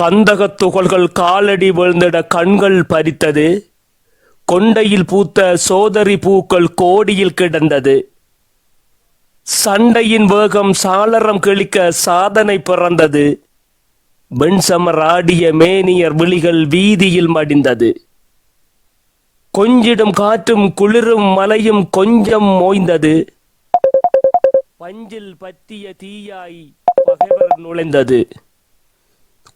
கந்தகத் துகள்கள் காலடி விழுந்திட கண்கள் பறித்தது. கொண்டையில் பூத்த சோதரி பூக்கள் கோடியில் கிடந்தது. சண்டையின் வேகம் சாளரம் கிழிக்க சாதனை பிறந்தது. வெண்சமர் ஆடிய மேனியர் விழிகள் வீதியில் மடிந்தது. கொஞ்சிடும் காற்றும் குளிரும் மலையும் கொஞ்சம் மோய்ந்தது. பஞ்சில் பற்றிய தீயாய் பகைவர் நுழைந்தது.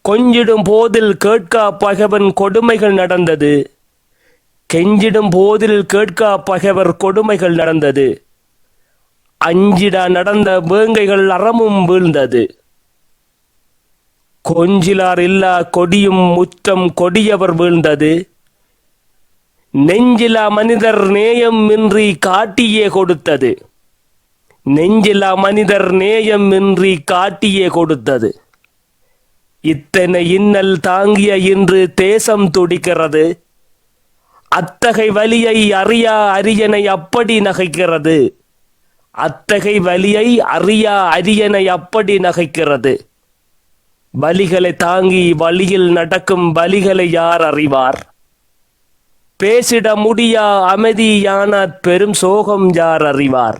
கொஞ்சிடும் போதில் கேட்கா பகைவன் கொடுமைகள் நடந்தது. கெஞ்சிடும் போதில் கேட்கா பகைவர் கொடுமைகள் நடந்தது. அஞ்சிடா நடந்த வேங்கைகள் அறமும் வீழ்ந்தது. கொஞ்சிலார் இல்லா கொடியும் முற்றம் கொடியவர் வீழ்ந்தது. நெஞ்சிலா மனிதர் நேயம் இன்றி காட்டியே கொடுத்தது. நெஞ்சிலா மனிதர் நேயம் இன்றி காட்டியே கொடுத்தது. இத்தனை இன்னல் தாங்கிய இன்று தேசம் துடிக்கிறது. அத்தகை வலியை அறியா அரியனை அப்படி நகைக்கிறது. அத்தகை வலியை அறியா அரியனை அப்படி நகைக்கிறது. வலிகளை தாங்கி வழியில் நடக்கும் வலிகளை யார் அறிவார்? பேசிட முடியா அமைதியானார் பெரும் சோகம் யார் அறிவார்?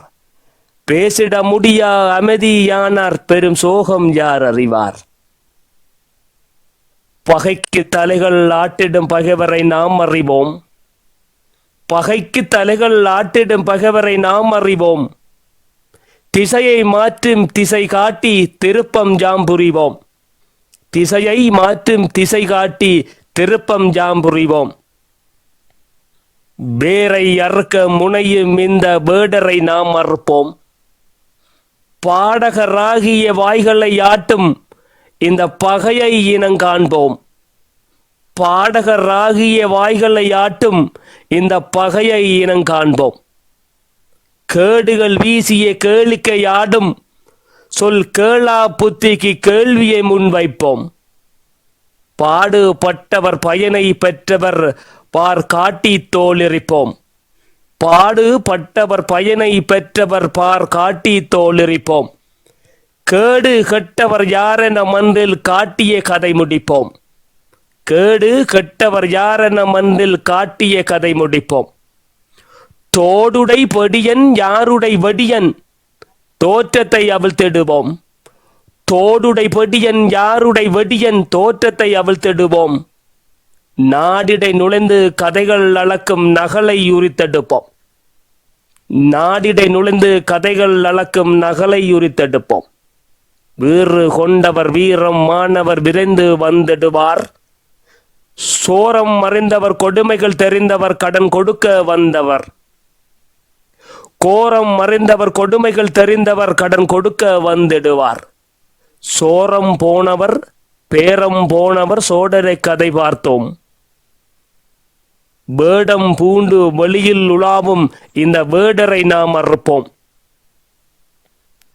பேசிட முடியா அமைதியானார் பெரும் சோகம் யார் அறிவார்? பகைக்கு தலைகள் ஆட்டிடும் பகைவரை நாம் அறிவோம். பகைக்கு தலைகள் ஆட்டிடும் பகைவரை நாம் அறிவோம். திசையை மாற்றும் திசை காட்டி திருப்பம் ஜாம் புரிவோம். திசையை மாற்றும் திசை காட்டி திருப்பம் ஜாம் புரிவோம். வேரை அறுக்க முனையும் இந்த வேடரை நாம் அறுப்போம். பாடகராகிய வாய்களை ஆட்டும் இந்த பகையை இனங்காண்போம் பாடகராகிய வாய்களை ஆட்டும் இந்த பகையை இனங்காண்போம் கேடுகள் வீசிய கேளிக்கை ஆடும். சொல் கேளா புத்திக்கு கேள்வியை முன்வைப்போம். பாடுபட்டவர் பயனை பெற்றவர் பார் காட்டி தோலிரிப்போம் பாடுபட்டவர் பயனை பெற்றவர் பார் காட்டி தோலிரிப்போம் கேடு கெட்டவர் யாரென மன்றில் காட்டிய கதை முடிப்போம். கேடு கெட்டவர் யாரென மன்றில் காட்டிய கதை முடிப்போம். தோடுடை பொடியன் யாருடை வடியன் தோற்றத்தை அவிழ்த்திடுவோம் தோடுடை பொடியன் யாருடை வெடியன் தோற்றத்தை அவிழ்த்திடுவோம் நாடிடை நுழைந்து கதைகள் அளக்கும் நகலை உரித்தெடுப்போம். நாடிடை நுழைந்து கதைகள் அளக்கும் நகலை உரித்தெடுப்போம். வீறு கொண்டவர் வீரம் மாணவர் விரைந்து வந்திடுவார். சோரம் மறைந்தவர் கொடுமைகள் தெரிந்தவர் கடன் கொடுக்க வந்தவர். கோரம் மறைந்தவர் கொடுமைகள் தெரிந்தவர் கடன் கொடுக்க வந்திடுவார். சோரம் போனவர் பேரம் போனவர் சோடரை கதை பார்த்தோம். வேடம் பூண்டு வெளியில் உலாவும் இந்த வேடரை நாம் அறுப்போம்.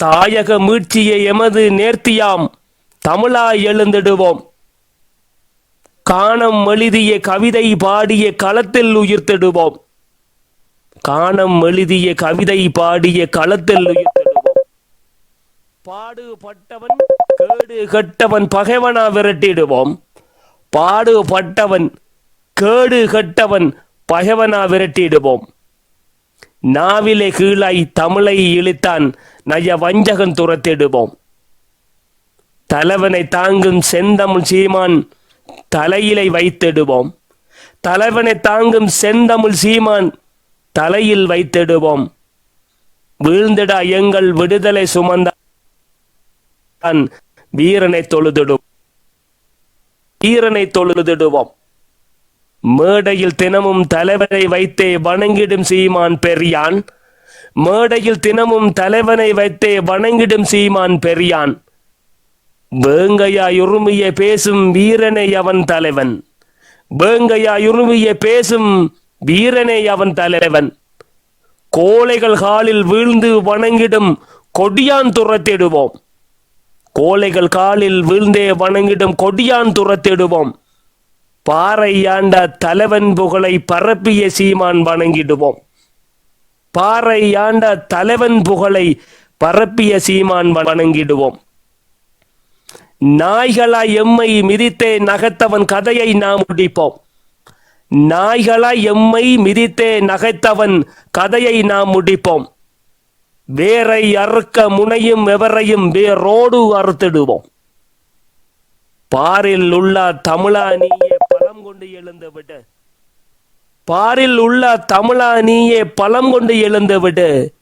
தாயக மீட்சியை எமது நேர்த்தியாம் தமிழாய் எழுந்திடுவோம். காணம் எழுதிய கவிதை பாடிய களத்தில் உயிர்த்திடுவோம். காணம் எழுதிய கவிதை பாடிய களத்தில் உயிர்த்திடுவோம். பாடுபட்டவன் கேடு கெட்டவன் பகைவனா விரட்டிடுவோம். பாடுபட்டவன் கேடு கெட்டவன் பகைவனா விரட்டிடுவோம். நாவிலே கீழாய் தமிழை இழுத்தான் நய வஞ்சகன் துரத்திடுவோம். தலைவனை தாங்கும் செந்தமிழ் சீமான் தலையிலை வைத்திடுவோம். தலைவனை தாங்கும் செந்தமிழ் சீமான் தலையில் வைத்திடுவோம். வீழ்ந்திடா எங்கள் விடுதலை சுமந்தான். வீரனை தொழுதிடும் வீரனை தொழுதிடுவோம். மேடையில் தினமும் தலைவனை வைத்தே வணங்கிடும் சீமான் பெரியான். மேடையில் தினமும் தலைவனை வைத்தே வணங்கிடும் சீமான் பெரியான். வேங்கையா உருமிய பேசும் வீரனை அவன் தலைவன். வேங்கையா உருமிய பேசும் வீரனை அவன் தலைவன். கோழைகள் காலில் வீழ்ந்து வணங்கிடும் கொடியான் துரத்திடுவோம். கோழைகள் காலில் வீழ்ந்தே வணங்கிடும் கொடியான் துரத்திடுவோம். பாறை தலைவன் புகழை பரப்பிய சீமான் வணங்கிடுவோம். பாறை ஆண்ட தலைவன் புகழை பரப்பிய சீமான் வணங்கிடுவோம். நாய்களா எம்மை மிதித்தே நகைத்தவன் கதையை நாம் முடிப்போம். நாய்களா எம்மை மிதித்தே நகைத்தவன் கதையை நாம் முடிப்போம். வேரை அறுக்க முனையும் எவரையும் வேரோடு அறுத்திடுவோம். பாரில் உள்ள தமிழா நீ கொண்டு எழுந்து விடு. பாரில் உள்ள தமிழா நீயே பலம் கொண்டு எழுந்து விடு.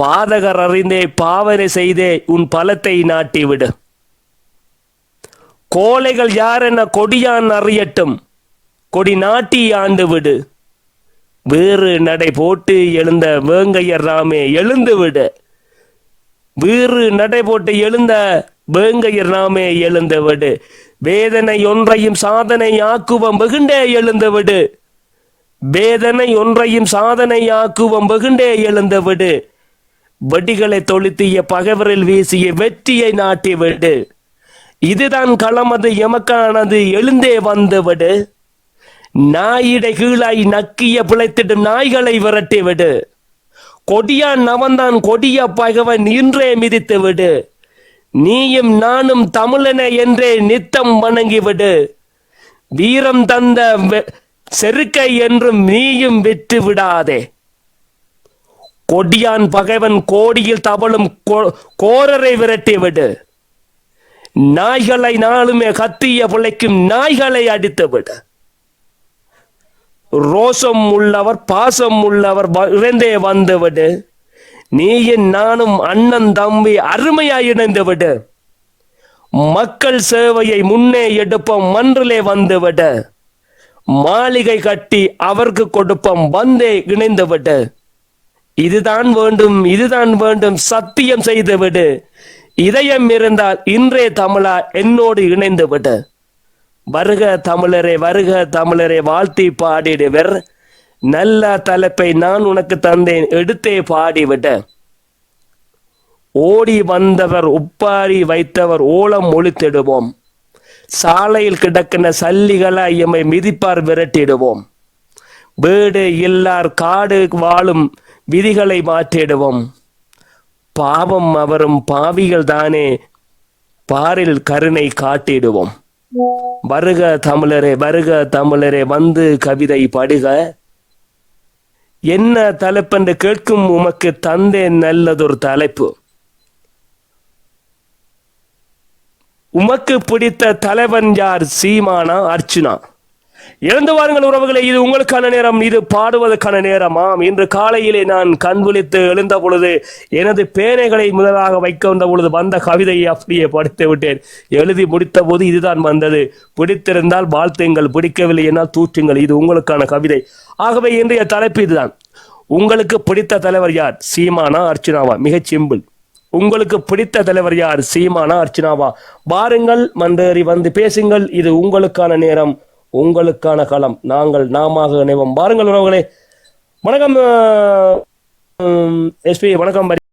பாதகர் அறிந்தே பாவனை செய்தே உன் பலத்தை நாட்டி விடு. கோழைகள் யார் என்ன கொடியான் அறியட்டும். கொடி நாட்டி ஆண்டு விடு. வேறு நடை போட்டு எழுந்த வேங்கையர் ராமே எழுந்து விடு. வீறு நடை போட்டு எழுந்த வேங்கையர் நாமே எழுந்தவிடு. வேதனை ஒன்றையும் சாதனை ஆக்குவம் வெகுண்டே எழுந்தவிடு. வேதனை ஒன்றையும் சாதனை ஆக்குவம் வெகுண்டே எழுந்தவிடு. வெடிகளை தொழுத்திய பகைவரில் வீசிய வெற்றியை நாட்டி விடு இதுதான் களமது எமக்கானது எழுந்தே வந்து விடு நாயிடை கீழாய் நக்கிய பிழைத்திடும் நாய்களை விரட்டி விடு கொடியான் நவந்தான் கொடிய பகவன் இன்றே மிதித்து விடு நீயும் நானும் தமிழன என்றே நித்தம் வணங்கி விடு வீரம் தந்த வெ- செருக்கை என்றும் நீயும் விட்டு விடாதே. கொடியான் பகைவன் கோடியில் தவளும் கோ- கோரரை விரட்டி விடு. நாய்களை நாளுமே கத்திய பிழைக்கும் நாய்களை அடித்துவிடு ரோசம் உள்ளவர் பாசம் உள்ளவர் வ- இறந்தே வந்து விடு. நீயும் நானும் அண்ணன் தம்பி அருமையாய் இணைந்து விடு மக்கள் சேவையை முன்னே எடுப்போம் மன்றிலே வந்து விடு மாளிகை கட்டி அவருக்கு கொடுப்போம் வந்தே இணைந்து விடு இதுதான் வேண்டும் இதுதான் வேண்டும் சத்தியம் செய்து விடு இதயம் இருந்தால் இன்றே தமிழா என்னோடு இணைந்து விடு வருக தமிழரே வருக தமிழரே வாழ்த்தி பாடிடுவர். நல்ல தலைப்பை நான் உனக்கு தந்தேன். எடுத்தே பாடிவிட ஓடி வந்தவர் உப்பாரி வைத்தவர் ஓலம் ஒழித்திடுவோம். சாலையில் கிடக்கிற சல்லிகளாய் எம்மை மிதிப்பார் விரட்டிடுவோம். வீடு இல்லார் காடு வாழும் விதிகளை மாற்றிடுவோம். பாவம் அவரும் பாவிகள் தானே. பாரில் கருணை காட்டிடுவோம். வருக தமிழரே வருக தமிழரே வந்து கவிதை படுக. என்ன தலைப்பென்று கேட்கும் உமக்கு தந்தேன் நல்லதொரு தலைப்பு. உமக்கு பிடித்த தலைவன் யார்? சீமானா அர்ச்சுனா? இழந்து வாருங்கள் உறவுகளை இது உங்களுக்கான நேரம் இது பாடுவதற்கான நேரமாம். இன்று காலையிலே நான் கண் விழித்து எழுந்த பொழுது எனது பேனைகளை முதலாக வைக்க வந்த பொழுது வந்த கவிதையை அப்படியே படித்து விட்டேன். எழுதி முடித்த போது இதுதான் வந்தது. பிடித்திருந்தால் வாழ்த்துங்கள் பிடிக்கவில்லை என்னால் தூற்றுங்கள். இது உங்களுக்கான கவிதை. ஆகவே இன்றைய தலைப்பு இதுதான். உங்களுக்கு பிடித்த தலைவர் யார்? சீமானா அர்ச்சனாவா? மிகச் சிம்பிள். உங்களுக்கு பிடித்த தலைவர் யார்? சீமானா அர்ச்சனாவா? பாருங்கள் மன்றேறி வந்து பேசுங்கள். இது உங்களுக்கான நேரம் உங்களுக்கான களம். நாங்கள் நாமாக இணைவோம். பாருங்கள் உறவுகளே. வணக்கம் எஸ்பி வணக்கம்.